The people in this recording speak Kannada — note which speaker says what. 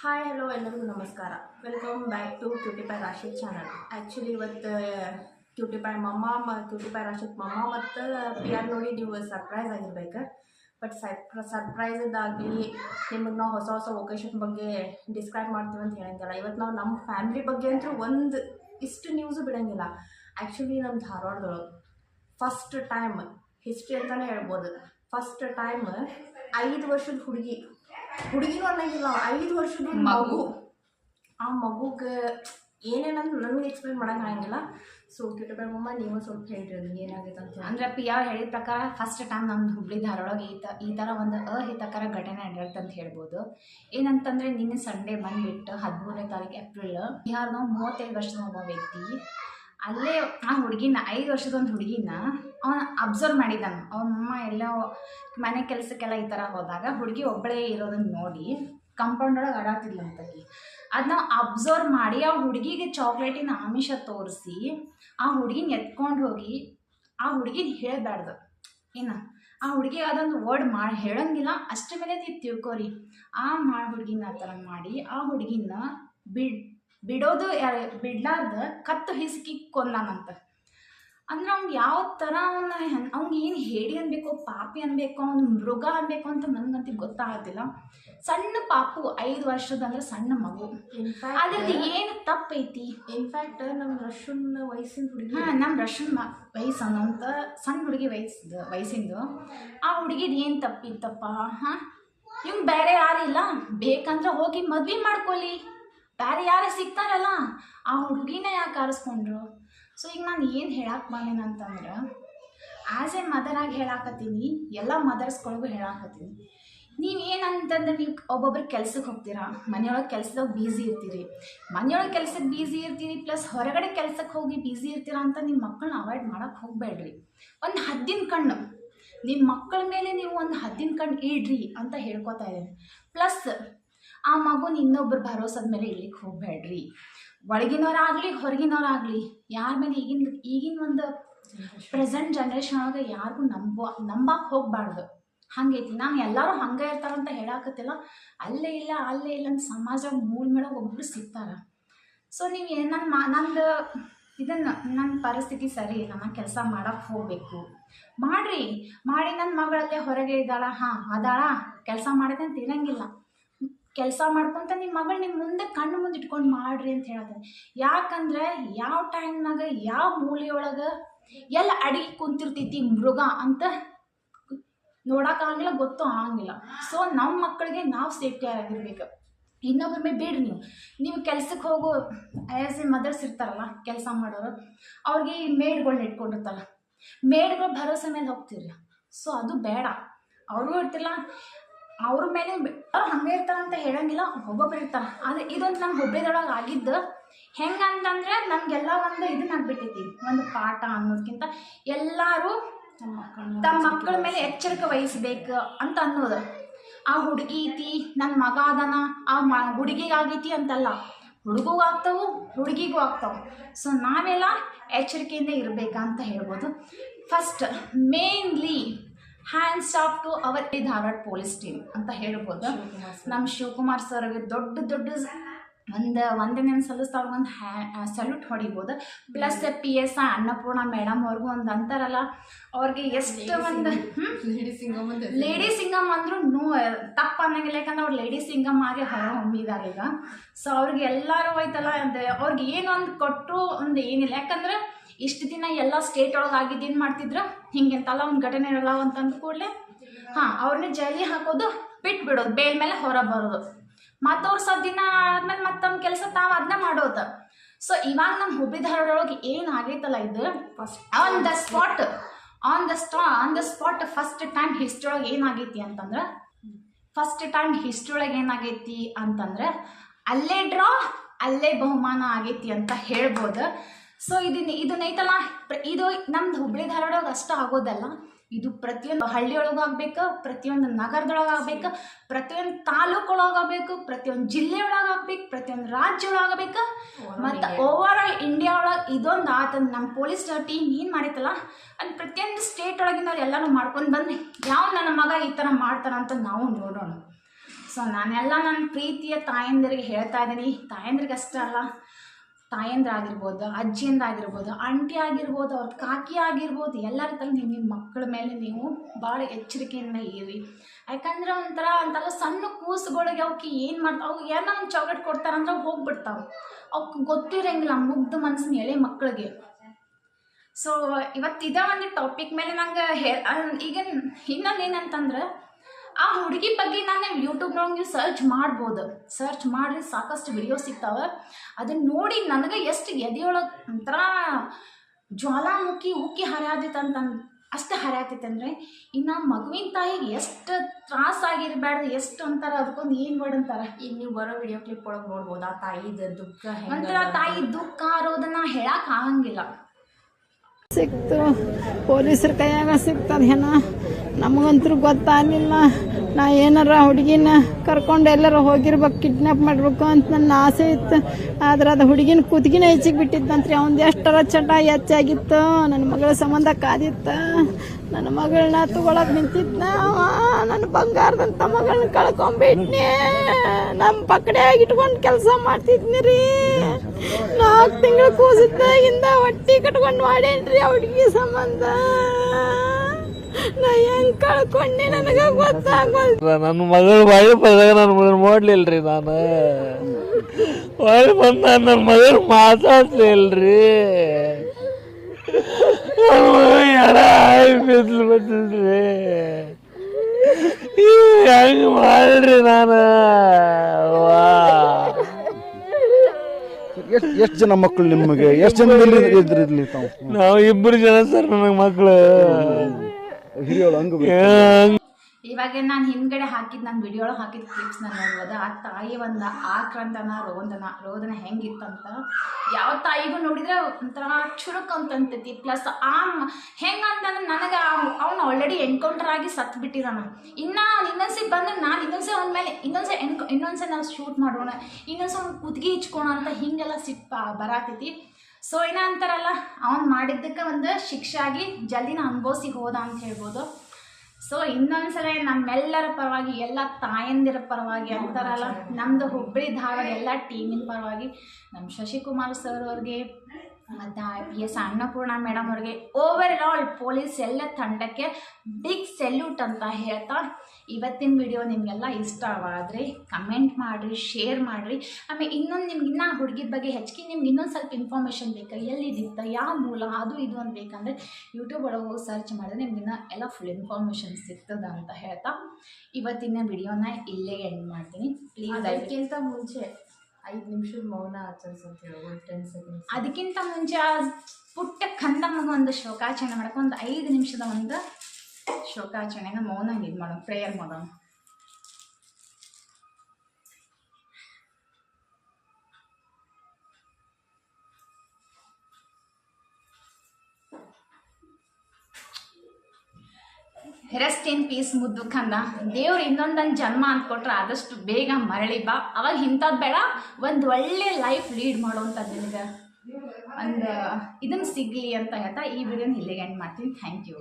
Speaker 1: ಹಾಯ್ ಹಲೋ ಎಲ್ಲರಿಗೂ ನಮಸ್ಕಾರ. Welcome back to cutie pie Rashid channel actually ಇವತ್ತು ಕ್ಯೂಟಿ ಪೈ ಮಮ್ಮ ಮ ಕ್ಯೂಟಿ ಪೈ ರಾಶಿದ್ ಮಮ್ಮ ಮತ್ತು ಪಿ ಆರ್ ನೋಡಿ ನೀವು ಸರ್ಪ್ರೈಸ್ ಆಗಿರ್ಬೇಕು. ಬಟ್ ಸರ್ಪ್ರೈಸದಾಗಲಿ ನಿಮಗೆ ನಾವು ಹೊಸ ಹೊಸ ಒಕೇಶನ್ ಬಗ್ಗೆ ಡಿಸ್ಕ್ರೈಬ್ ಮಾಡ್ತೀವಿ ಅಂತ ಹೇಳಂಗಿಲ್ಲ. ಇವತ್ತು ನಾವು ನಮ್ಮ ಫ್ಯಾಮ್ಲಿ ಬಗ್ಗೆ ಅಂತೂ ಒಂದು, ಇಷ್ಟು ನ್ಯೂಸು ಬಿಡೋಂಗಿಲ್ಲ. ಆ್ಯಕ್ಚುಲಿ ನಮ್ಮ ಧಾರವಾಡದೊಳಗೆ ಫಸ್ಟ್ ಟೈಮ್ ಹಿಸ್ಟ್ರಿ ಅಂತಲೇ ಹೇಳ್ಬೋದು. ಫಸ್ಟ್ ಟೈಮ್ ಐದು ವರ್ಷದ ಹುಡುಗಿ ಹುಡುಗಿನೂ ಅನ್ನಂಗಿಲ್ಲ. ಐದು ವರ್ಷದ ಮಗು. ಆ ಮಗುಗೆ ಏನೇನಂತ ನನಗೆ ಎಕ್ಸ್ಪ್ಲೇನ್ ಮಾಡೋಕೆ ಆಗಂಗಿಲ್ಲ. ಸೊ ಮಮ್ಮ ನೀವು ಸ್ವಲ್ಪ ಹೇಳ್ರಿ ಅದು ಏನಾಗೈತೆ ಅಂತ
Speaker 2: ಅಂದ್ರೆ ಅಪ್ಪ ಆರ್ ಹೇಳಿದ ಪ್ರಕಾರ ಫಸ್ಟ್ ಟೈಮ್ ನಮ್ಮ ಹುಬ್ಳಿ ಧಾರವಾಡ ಈ ತ ಈ ಥರ ಒಂದು ಅಹಿತಕರ ಘಟನೆ ನಡೆಯುತ್ತೆ ಅಂತ ಹೇಳ್ಬೋದು. ಏನಂತಂದ್ರೆ ನಿನ್ನೆ ಸಂಡೇ ಬಂದ್ಬಿಟ್ಟು ಹದಿಮೂರನೇ ತಾರೀಕು ಏಪ್ರಿಲ್ ನಾವು ಮೂವತ್ತೈದು ವರ್ಷದ ಒಬ್ಬ ವ್ಯಕ್ತಿ ಅಲ್ಲೇ ಆ ಹುಡುಗಿನ, ಐದು ವರ್ಷದ ಒಂದು ಹುಡುಗಿನ ಅವನ ಅಬ್ಸರ್ವ್ ಮಾಡಿದ್ದಾನೆ. ಅವನ ಅಮ್ಮ ಎಲ್ಲೋ ಮನೆ ಕೆಲಸಕ್ಕೆಲ್ಲ ಈ ಥರ ಹೋದಾಗ ಹುಡುಗಿ ಒಬ್ಬಳೇ ಇರೋದನ್ನ ನೋಡಿ ಕಂಪೌಂಡ್ ಒಳಗೆ ಅದು ಅದನ್ನ ಅಬ್ಸರ್ವ್ ಮಾಡಿ ಆ ಹುಡುಗಿಗೆ ಚಾಕ್ಲೇಟಿನ ಆಮಿಷ ತೋರಿಸಿ ಆ ಹುಡುಗಿನ ಎತ್ಕೊಂಡು ಹೋಗಿ ಆ ಹುಡುಗಿನ ಹೇಳಬಾರ್ದು ಏನು? ಆ ಹುಡುಗಿ ಅದೊಂದು ವರ್ಡ್ ಮಾಡಿ ಹೇಳಂಗಿಲ್ಲ ಅಷ್ಟರ ಮೇಲೆ ತಿಳ್ಕೊರಿ. ಆ ಮಾ, ಹುಡುಗಿನ ಆ ಥರ ಮಾಡಿ ಆ ಹುಡುಗಿನ ಬಿಡ್ ಬಿಡೋದು ಯಾರು ಬಿಡ್ಲಾರ್ದ ಕತ್ತು ಹಿಸುಕಿ ಕೊಂದಾನಂತ ಅಂದ್ರೆ ಅವ್ನು ಯಾವ ಥರ ಅವನ ಅವ್ನಿಗೆ ಏನು ಹೇಳಿ ಅನ್ಬೇಕು ಪಾಪಿ ಅನ್ಬೇಕು ಅವ್ನು ಮೃಗ ಅನ್ಬೇಕು ಅಂತ ನನಗಂತೂ ಗೊತ್ತಾಗತ್ತಿಲ್ಲ ಸಣ್ಣ ಪಾಪು ಐದು ವರ್ಷದ ಅಂದ್ರೆ ಸಣ್ಣ ಮಗು. ಅದ್ರದ್ದು ಏನು ತಪ್ಪೈತಿ?
Speaker 1: ಇನ್ಫ್ಯಾಕ್ಟ್ ನಮ್ಮ ರಶನ್ ವಯಸ್ಸಿನ ಹುಡುಗಿ.
Speaker 2: ಹಾ ನಮ್ಮ ರಶನ್ ಮ ವಯಸ್ಸು ಅನ್ನೋಂಥ ಸಣ್ಣ ಹುಡುಗಿ ವಯಸ್ಸು ವಯಸ್ಸಿಂದು. ಆ ಹುಡುಗಿದ ಏನು ತಪ್ಪಿತ್ತಪ್ಪ? ಹಾಂ? ಇವ್ನು ಬೇರೆ ಯಾರಿಲ್ಲ. ಬೇಕಂದ್ರೆ ಹೋಗಿ ಮದ್ವೆ ಮಾಡ್ಕೊಳ್ಳಿ ಬೇರೆ ಯಾರೇ ಸಿಗ್ತಾರಲ್ಲ, ಆ ಹುಡುಗಿನ ಯಾಕೆ ಆರಿಸ್ಕೊಂಡ್ರು? ಸೊ ಈಗ ನಾನು ಏನು ಹೇಳಕ್ಕೆ ಬಂದೇನೆ ಅಂತಂದ್ರೆ ಆ್ಯಸ್ ಎ ಮದರ್ ಆಗಿ ಹೇಳಾಕತ್ತೀನಿ, ಎಲ್ಲ ಮದರ್ಸ್ಗಳಿಗೂ ಹೇಳಾಕತ್ತೀನಿ. ನೀವು ಏನಂತಂದ್ರೆ ನೀವು ಒಬ್ಬೊಬ್ರು ಕೆಲ್ಸಕ್ಕೆ ಹೋಗ್ತೀರಾ? ಮನೆಯೊಳಗೆ ಕೆಲ್ಸದಾಗ ಬ್ಯುಸಿ ಇರ್ತೀರಿ. ಮನೆಯೊಳಗೆ ಕೆಲ್ಸಕ್ಕೆ ಬ್ಯುಸಿ ಇರ್ತೀರಿ ಪ್ಲಸ್ ಹೊರಗಡೆ ಕೆಲ್ಸಕ್ಕೆ ಹೋಗಿ ಬ್ಯುಸಿ ಇರ್ತೀರಾ ಅಂತ ನಿಮ್ಮ ಮಕ್ಕಳನ್ನ ಅವಾಯ್ಡ್ ಮಾಡೋಕ್ಕೆ ಹೋಗಬೇಡ್ರಿ. ಒಂದು ಹದ್ದಿನ ಕಣ್ಣು. ನಿಮ್ಮ ಮಕ್ಕಳ ಮೇಲೆ ನೀವು ಒಂದು ಹದ್ದಿನ ಕಣ್ಣು ಇಡ್ರಿ ಅಂತ ಹೇಳ್ಕೊತಾ ಇದ್ದೀನಿ. ಪ್ಲಸ್ ಆ ಮಗುನ ಇನ್ನೊಬ್ಬರು ಭರೋಸದ ಮೇಲೆ ಇಡ್ಲಿಕ್ಕೆ ಹೋಗಬೇಡ್ರಿ. ಒಳಗಿನವರಾಗಲಿ, ಹೊರಗಿನವರಾಗಲಿ, ಯಾರ ಮೇಲೆ ಈಗಿನ ಈಗಿನ ಒಂದು ಪ್ರೆಸೆಂಟ್ ಜನ್ರೇಷನ್ ಒಳಗೆ ಯಾರಿಗೂ ನಂಬ ನಂಬಕ್ಕೆ ಹೋಗ್ಬಾರ್ದು. ಹಂಗೈತಿ. ನಾನು ಎಲ್ಲರೂ ಹಂಗೆ ಇರ್ತಾರಂತ ಹೇಳಾಕತ್ತಿಲ್ಲ. ಅಲ್ಲೇ ಇಲ್ಲ ಅಲ್ಲೇ ಇಲ್ಲ ಅಂತ ಸಮಾಜ ಮೂಲ ಮೇಳ ಒಬ್ಬರು ಸಿಗ್ತಾರೆ. ಸೊ ನೀವು ನನ್ನ ಮಾ, ನಂದು ಇದನ್ನು ನನ್ನ ಪರಿಸ್ಥಿತಿ ಸರಿ ಇಲ್ಲ. ನಾನು ಕೆಲಸ ಮಾಡೋಕ್ಕೆ ಹೋಗಬೇಕು. ಮಾಡಿರಿ. ಮಾಡಿ ನನ್ನ ಮಗಳಲ್ಲೇ ಹೊರಗೆ ಇದ್ದಾಳ. ಹಾಂ, ಅದಾಳ. ಕೆಲಸ ಮಾಡಿದೆ ಅಂತ ಇರಂಗಿಲ್ಲ. ಕೆಲಸ ಮಾಡ್ಕೊಂತ ನಿಮ್ಮ ಮಗಳು ನಿಮ್ಮ ಮುಂದೆ ಕಣ್ಣು ಮುಂದೆ ಇಟ್ಕೊಂಡು ಮಾಡ್ರಿ ಅಂತ ಹೇಳ್ತಾರೆ ಯಾಕಂದ್ರೆ ಯಾವ ಟೈಮ್ನಾಗ ಯಾವ ಮೂಲೆಯೊಳಗೆ ಎಲ್ಲ ಅಡಿಗೆ ಕುಂತಿರ್ತೈತಿ ಮೃಗ ಅಂತ ನೋಡೋಕ್ಕಾಗಂಗಿಲ್ಲ ಗೊತ್ತು ಆಗಂಗಿಲ್ಲ. ಸೊ ನಮ್ಮ ಮಕ್ಕಳಿಗೆ ನಾವು ಸೇಫ್ಟಿ ಆಗಿರ್ಬೇಕು. ಇನ್ನೊಬ್ಬರ ಮೇಲೆ ಬೇಡ್ರಿ ನೀವು. ನೀವು ಕೆಲ್ಸಕ್ಕೆ ಹೋಗೋ ಆ್ಯಸ್ ಎ ಮದರ್ಸ್ ಇರ್ತಾರಲ್ಲ, ಕೆಲಸ ಮಾಡೋರು, ಅವ್ರಿಗೆ ಈ ಮೇಡ್ಗಳನ್ನ ಇಟ್ಕೊಂಡಿರ್ತಾರಲ್ಲ. ಮೇಡ್ಗಳು ಭರೋಸೆ ಮೇಲೆ ಹೋಗ್ತಿರಲಿಲ್ಲ ಸೊ ಅದು ಬೇಡ. ಅವರು ಇರ್ತಿಲ್ಲ. ಅವ್ರ ಮೇಲೆ ಅವ್ರು ಹಂಗೆ ಇರ್ತಾರೆ ಅಂತ ಹೇಳಂಗಿಲ್ಲ ಒಬ್ಬೊಬ್ರು ಇರ್ತಾರೆ. ಆದ್ರೆ ಇದೊಂದು ನಮ್ಮ ಹುಬ್ಳಿದೊಳಗೆ ಆಗಿದ್ದು. ಹೆಂಗಂತಂದ್ರೆ ನಮಗೆಲ್ಲ ಒಂದು ಇದನ್ನ ಆಗ್ಬಿಟ್ಟೈತಿ ಒಂದು ಪಾಠ ಅನ್ನೋದಕ್ಕಿಂತ ಎಲ್ಲರೂ ತಮ್ಮ ಮಕ್ಕಳ ಮೇಲೆ ಎಚ್ಚರಿಕೆ ವಹಿಸ್ಬೇಕು ಅಂತ ಅನ್ನೋದು. ಆ ಹುಡುಗಿ ಐತಿ ನನ್ನ ಮಗ ಅದನ ಆ ಮ ಹುಡುಗಿಗಾಗೈತಿ ಅಂತಲ್ಲ ಹುಡುಗೂ ಆಗ್ತಾವು ಹುಡುಗಿಗೂ ಆಗ್ತಾವೆ. ಸೊ ನಾವೆಲ್ಲ ಎಚ್ಚರಿಕೆಯಿಂದ ಇರಬೇಕಂತ ಹೇಳ್ಬೋದು. First mainly hands off to our Dharwad police team ಅಂತ ಹೇಳ್ಬೋದು. ನಮ್ಮ ಶಿವಕುಮಾರ್ ಸರ್ಗೆ ದೊಡ್ಡ ದೊಡ್ಡ ಒಂದು ಒಂದನೇ ಸಲ್ಲಿಸ್ತಾ ಒಂದು ಹ್ಯಾ salute ಹೊಡಿಬೋದು. Plus P S Annapurna madam ಅವ್ರಿಗೂ ಒಂದು ಅಂತಾರಲ್ಲ ಅವ್ರಿಗೆ ಎಷ್ಟು ಒಂದು?
Speaker 1: ಲೇಡಿ ಸಿಂಗಮ್
Speaker 2: ಅಂದ್ರು ನೋ ತಪ್ಪು ಅನ್ನಂಗಿಲ್ಲ ಯಾಕಂದ್ರೆ ಅವ್ರು ಲೇಡಿ ಸಿಂಗಮ್ ಆಗಿ ಹೊರ ಹೊಮ್ಮಿದ್ದಾರೆ ಈಗ. ಸೊ ಅವ್ರಿಗೆ ಎಲ್ಲರೂ ಹೋಯ್ತಲ್ಲ ಅಂದರೆ ಅವ್ರಿಗೆ ಏನೊಂದು ಕೊಟ್ಟು ಕೊಟ್ಟರು ಒಂದು ಏನಿಲ್ಲ. ಯಾಕಂದ್ರೆ ಇಷ್ಟು ದಿನ ಎಲ್ಲ ಸ್ಟೇಟ್ ಒಳಗೆ ಆಗಿದ್ದು ಏನು ಮಾಡ್ತಿದ್ರು? ಹಿಂಗೆಂತಲ್ಲ ಒಂದು ಘಟನೆ ಇರಲ್ಲ ಅಂತಂದ ಕೂಡಲೇ ಹಾಂ ಅವ್ರನ್ನ ಜೈಲಿ ಹಾಕೋದು ಬಿಟ್ಬಿಡೋದು ಬೇಲ್ ಮೇಲೆ ಹೊರ ಬರೋದು. ಮತ್ತು ಅವ್ರು ಸ್ವಲ್ಪ ದಿನ ಆದ್ಮೇಲೆ ಮತ್ತೆ ತಮ್ಮ ಕೆಲಸ ತಾವು ಅದನ್ನ ಮಾಡೋದು. ಸೊ ಇವಾಗ ನಮ್ಮ ಹುಬ್ಬಿ ಧಾರವಾಡೊಳಗೆ ಏನು ಆಗೈತಲ್ಲ ಇದು?
Speaker 1: First
Speaker 2: on the spot on the ಸ್ಟಾ on the spot first time history ಒಳಗೆ ಏನಾಗೈತಿ ಅಂತಂದ್ರೆ ಫಸ್ಟ್ ಟೈಮ್ ಹಿಸ್ಟ್ರಿ ಒಳಗೆ ಏನಾಗೈತಿ ಅಂತಂದ್ರೆ, ಅಲ್ಲೇ ಡ್ರಾ ಅಲ್ಲೇ ಬಹುಮಾನ ಆಗೈತಿ ಅಂತ ಹೇಳ್ಬೋದು. ಸೊ ಇದನ್ನ ಇದನ್ನೈತಲ್ಲ ಇದು ನಮ್ದು ಹುಬ್ಳಿ ಧಾರವಾಡೊಳಗೆ ಅಷ್ಟ ಆಗೋದಲ್ಲ. ಇದು ಪ್ರತಿಯೊಂದು ಹಳ್ಳಿಯೊಳಗೂ ಆಗ್ಬೇಕು ಪ್ರತಿಯೊಂದು ನಗರದೊಳಗೆ ಆಗ್ಬೇಕು ಪ್ರತಿಯೊಂದು ತಾಲೂಕೊಳಗೆ ಆಗ್ಬೇಕು ಪ್ರತಿಯೊಂದು ಜಿಲ್ಲೆ ಒಳಗೆ ಆಗ್ಬೇಕು ಪ್ರತಿಯೊಂದು ರಾಜ್ಯ ಒಳಗೆ ಆಗ್ಬೇಕು ಮತ್ತು ಓವರ್ ಆಲ್ ಇಂಡಿಯಾ ಒಳಗೆ ಇದೊಂದು ಆತ ನಮ್ಮ ಪೊಲೀಸ್ ಟೀಮ್ ಏನು ಮಾಡೈತಲ್ಲ ಅದು ಪ್ರತಿಯೊಂದು ಸ್ಟೇಟ್ ಒಳಗಿನವ್ರು ಎಲ್ಲನೂ ಮಾಡ್ಕೊಂಡು ಬಂದು ಯಾವ ನನ್ನ ಮಗ ಈ ಥರ ಮಾಡ್ತಾರಂತ ನಾವು ನೋಡೋಣ. ಸೊ ಸೊ ನಾನೆಲ್ಲ ನನ್ನ ಪ್ರೀತಿಯ ತಾಯಂದಿರಿಗೆ ಹೇಳ್ತಾ ಇದ್ದೀನಿ. ತಾಯಂದ್ರಿಗೆ ಅಷ್ಟೇ ಅಲ್ಲ ತಾಯಂದ್ರಾಗಿರ್ಬೋದು ಅಜ್ಜಿಯಂದ್ರಾಗಿರ್ಬೋದು ಆಂಟಿ ಆಗಿರ್ಬೋದು ಅವ್ರ ಕಾಕಿ ಆಗಿರ್ಬೋದು ಎಲ್ಲರ ತಲೆ ನಿಮ್ಮ ನಿಮ್ಮ ಮಕ್ಕಳ ಮೇಲೆ ನೀವು ಭಾಳ ಎಚ್ಚರಿಕೆಯಿಂದ ಇರಿ. ಯಾಕಂದ್ರೆ ಒಂಥರ ಅಂತಲ್ಲ ಸಣ್ಣ ಕೂಸುಗಳಿಗೆ ಅವಕ್ಕೆ ಏನು ಮಾಡ್ತಾವೆ ಅವು ಏನೋ ಒಂದು ಚಾಕ್ಲೇಟ್ ಕೊಡ್ತಾರಂದ್ರೆ ಹೋಗ್ಬಿಡ್ತಾವೆ. ಅವಕ್ಕೆ ಗೊತ್ತಿರಂಗಿಲ್ಲ ಮುಗ್ಧ ಮನಸ್ಸಿನ ಎಳೆ ಮಕ್ಕಳಿಗೆ ಸೊ ಇವತ್ತು ಇದೇ ಒಂದು ಟಾಪಿಕ್ ಮೇಲೆ ನಂಗೆ ಹೇ ಈಗ ಇನ್ನೊಂದು ಏನಂತಂದ್ರೆ ಆ ಹುಡುಗಿ ಬಗ್ಗೆ ನಾನು ಯೂಟ್ಯೂಬ್ನೊಳಗೆ ನೀವು ಸರ್ಚ್ ಮಾಡ್ಬೋದು. ಸರ್ಚ್ ಮಾಡಿ ಸಾಕಷ್ಟು ವಿಡಿಯೋ ಸಿಗ್ತಾವೆ. ಅದನ್ನ ನೋಡಿ ನನಗೆ ಎಷ್ಟು ಎದೆಯೊಳಗೆ ಒಂಥರ ಜ್ವಾಲಾಮುಖಿ ಉಕ್ಕಿ ಹರಿಯಾದಿತ್ತು ಅಂತ ಅಷ್ಟು ಹರಿಯಾತಿತ್ತಂದರೆ ಅಂದರೆ ಇನ್ನು ಮಗುವಿನ ತಾಯಿಗೆ ಎಷ್ಟು ತ್ರಾಸ ಆಗಿರಬಾರ್ದು ಎಷ್ಟು ಅಂತಾರೆ ಅದಕ್ಕೊಂದು ಏನು ವರ್ಡ್ ಅಂತಾರೆ?
Speaker 1: ಈಗ ನೀವು ಬರೋ ವಿಡಿಯೋ ಕ್ಲಿಪ್ ಒಳಗೆ ನೋಡ್ಬೋದು? ಆ ತಾಯಿದ ದುಃಖ
Speaker 2: ಒಂಥರ ತಾಯಿ ದುಃಖ ಅರೋದನ್ನ ಹೇಳಕ್ಕೆ ಆಗಂಗಿಲ್ಲ.
Speaker 3: ಸಿಕ್ತು. ಪೊಲೀಸರ ಕೈಯಾಗ ಸಿಗ್ತದೆ ಹೆಣ. ನಮಗಂತೂ ಗೊತ್ತಾಗಲಿಲ್ಲ. ನಾ ಏನಾರ ಹುಡುಗಿನ ಕರ್ಕೊಂಡು ಎಲ್ಲರ ಹೋಗಿರ್ಬೇಕು ಕಿಡ್ನಾಪ್ ಮಾಡಬೇಕು ಅಂತ ನನ್ನ ಆಸೆ ಇತ್ತು. ಆದ್ರೆ ಅದು ಹುಡುಗಿನ ಕುತ್ತಿಗಿನ ಹೆಚ್ಚಿಗೆ ಬಿಟ್ಟಿದ್ದಂತ್ರಿ ಅವ್ನು ಎಷ್ಟರ ಚಟ ಹೆಚ್ಚಾಗಿತ್ತು. ನನ್ನ ಮಗಳ ಸಂಬಂಧ ಕಾದಿತ್ತು. ನನ್ನ ಮಗಳನ್ನ ತಗೊಳಕ್ ನಿಂತಿದ್ನ. ನನ್ನ ಬಂಗಾರದಂತ ಮಗಳನ್ನ ಕಳ್ಕೊಂಬಿಟ್ನೆ. ನಮ್ಮ ಪಕ್ಕಡೆಯಾಗಿ ಇಟ್ಕೊಂಡು ಕೆಲಸ ಮಾಡ್ತಿದ್ನಿ ರೀ ನಾಲ್ಕು ತಿಂಗಳು ಕೂಸಿದ್ದಾಗಿಂದ ಹೊಟ್ಟಿ ಕಟ್ಕೊಂಡು ಮಾಡೇನ್ರಿ ಆ ಹುಡುಗಿ ಸಂಬಂಧ. ನಾ ಹೆಂಗ್ ಕಳ್ಕೊಂಡೆ ನನಗ
Speaker 4: ನನ್ನ ಮಗಳು ಹೊಳ್ಳಿ ಬಂದಾಗ ನನ್ನ ಮಗನ ನೋಡ್ಲಿಲ್ರಿ ನಾನು. ಹೊಳ್ಳಿ ಬಂದ ನನ್ನ ಮಗಳು ಮಾತಾಡ್ಲಿಲ್ರಿ. ಎಡ ಬಿದ್ಲು ಬಂದಿಲ್ರಿ ಹೆಂಗ್ ಮಾಡ್ರಿ ನಾನು?
Speaker 5: ಎಷ್ಟು ಎಷ್ಟು ಜನ ಮಕ್ಕಳು ನಿಮಗೆ? ಎಷ್ಟು ಜನ ತಾವು?
Speaker 4: ನಾವು ಇಬ್ಬರು ಜನ ಸರ್ ನನಗೆ ಮಕ್ಕಳು
Speaker 5: ಹಿರಿಯೋಳು ಹಂಗ
Speaker 2: ಇವಾಗ ನಾನು ಹಿಂದ್ಗಡೆ ಹಾಕಿದ್, ನಾನು ವಿಡಿಯೋ ಹಾಕಿದ್ ಹಾಕಿದ ನಾನು ನೋಡ್ಬೋದು? ಆ ತಾಯಿ ಒಂದು ಆಕ್ರಂದನ, ರೋದನ ರೋದನ ಹೆಂಗಿತ್ತಂತ? ಯಾವ ತಾಯಿಗೂ ನೋಡಿದ್ರೆ ಒಂಥರ ಚುರುಕ್ ಅಂತಂತೈತಿ. ಪ್ಲಸ್ ಆ ಹೆಂಗಂತಂದ್ರೆ ನನಗೆ ಅವ್ನು ಆಲ್ರೆಡಿ ಎನ್ಕೌಂಟರ್ ಆಗಿ ಸತ್ ಬಿಟ್ಟಿರೋಣ ಇನ್ನ ಇನ್ನೊಂದ್ಸಿ ಬಂದ್ರೆ ನಾನು ಇನ್ನೊಂದ್ಸೆ ಅವನ ಮೇಲೆ ಇನ್ನೊಂದ್ಸೆ ಎನ್ಕೊ ಇನ್ನೊಂದ್ಸೆ ನಾವು ಶೂಟ್ ಮಾಡೋಣ ಇನ್ನೊಂದ್ಸಲ ಅವ್ನು ಇಚ್ಕೋಣ ಅಂತ ಹಿಂಗೆಲ್ಲ ಸಿಟ್ ಬರಾತೈತಿ. ಸೊ ಏನ ಅಂತಾರಲ್ಲ, ಅವ್ನು ಮಾಡಿದ್ದಕ್ಕೆ ಒಂದು ಶಿಕ್ಷೆ ಆಗಿ ಜಲ್ದಿನ ಅನುಭವಿಸಿ ಹೋದ ಅಂತ ಹೇಳ್ಬೋದು. ಸೊ ಇನ್ನೊಂದ್ಸಲ ನಮ್ಮೆಲ್ಲರ ಪರವಾಗಿ, ಎಲ್ಲ ತಾಯಂದಿರ ಪರವಾಗಿ ಅಂತಾರಲ್ಲ, ನಮ್ದು ಹುಬ್ಬಳ್ಳಿ ಧಾರವಾಡ ಎಲ್ಲ ಟೀಮಿನ ಪರವಾಗಿ ನಮ್ಮ ಶಶಿಕುಮಾರ್ ಸರ್ ಅವ್ರಿಗೆ ಮತ್ತು ಪಿ ಎಸ್, ಅನ್ನಪೂರ್ಣ ಮೇಡಮ್ ಅವ್ರಿಗೆ ಓವರ್ ಆಲ್ ಪೊಲೀಸ್ ಎಲ್ಲ ತಂಡಕ್ಕೆ ಬಿಗ್ ಸೆಲ್ಯೂಟ್ ಅಂತ ಹೇಳ್ತಾ ಇವತ್ತಿನ ವಿಡಿಯೋ ನಿಮಗೆಲ್ಲ ಇಷ್ಟವಾದರೆ ಕಮೆಂಟ್ ಮಾಡಿರಿ ಶೇರ್ ಮಾಡಿರಿ. ಆಮೇಲೆ ಇನ್ನೊಂದು ನಿಮ್ಗೆ ಇನ್ನೂ ಹುಡುಗಿದ ಬಗ್ಗೆ ಹೆಚ್ಚಿಗೆ ನಿಮ್ಗೆ ಇನ್ನೊಂದು ಸ್ವಲ್ಪ ಇನ್ಫಾರ್ಮೇಷನ್ ಬೇಕಾ? ಎಲ್ಲಿದಿತ್ತ ಯಾವ ಮೂಲ? ಅದು ಇದು ಅಂತ ಬೇಕಂದರೆ ಯೂಟ್ಯೂಬ್ ಒಳಗೆ ಹೋಗಿ ಸರ್ಚ್ ಮಾಡಿದ್ರೆ ನಿಮ್ಗೆ ಇನ್ನೂ ಎಲ್ಲ ಫುಲ್ ಇನ್ಫಾರ್ಮೇಷನ್ ಸಿಗ್ತದೆ ಅಂತ ಹೇಳ್ತಾ ಇವತ್ತಿನ ವಿಡಿಯೋನ ಇಲ್ಲೇ ಎಂಡ್ ಮಾಡ್ತೀನಿ. ಪ್ಲೀಸ್
Speaker 1: ಅದಕ್ಕಿಂತ ಮುಂಚೆ ಐದು ನಿಮಿಷದ ಮೌನ ಆಚರಿಸು ಅಂತ ಹೇಳ್ಬೋದು ಟೆನ್ ಸೆಕೆಂಡ್ಸ್
Speaker 2: ಅದಕ್ಕಿಂತ ಮುಂಚೆ ಆ ಪುಟ್ಟ ಕಂದ ಮಗ ಒಂದು ಶೋಕಾಚರಣೆ ಮಾಡಕ್ಕೆ ಒಂದು ಐದು ನಿಮಿಷದ ಒಂದು ಶೋಕಾಚರಣೆನ ಮೌನ ಇದು ಮಾಡೋಣ ಪ್ರೇಯರ್ ಮಾಡೋಣ. ರೆಸ್ಟ್ ಇನ್ ಪೀಸ್ ಮುದ್ದು ಕಂದ. ದೇವ್ರು ಇನ್ನೊಂದೊಂದು ಜನ್ಮ ಅಂದ್ಕೊಟ್ರೆ ಆದಷ್ಟು ಬೇಗ ಮರಳಿ ಬಾ. ಅವಾಗ ಇಂಥದ್ದು ಬೇಡ, ಒಂದು ಒಳ್ಳೆ ಲೈಫ್ ಲೀಡ್ ಮಾಡೋವಂಥದ್ದು ನಿನಗೆ. ಒಂದು ಇದನ್ನು ಸಿಗಲಿ ಅಂತ ಹೇಳ್ತಾ ಈ ವಿಡಿಯೋನ ಇಲ್ಲಿಗೆ ಎಂಡ್ ಮಾಡ್ತೀನಿ. Thank you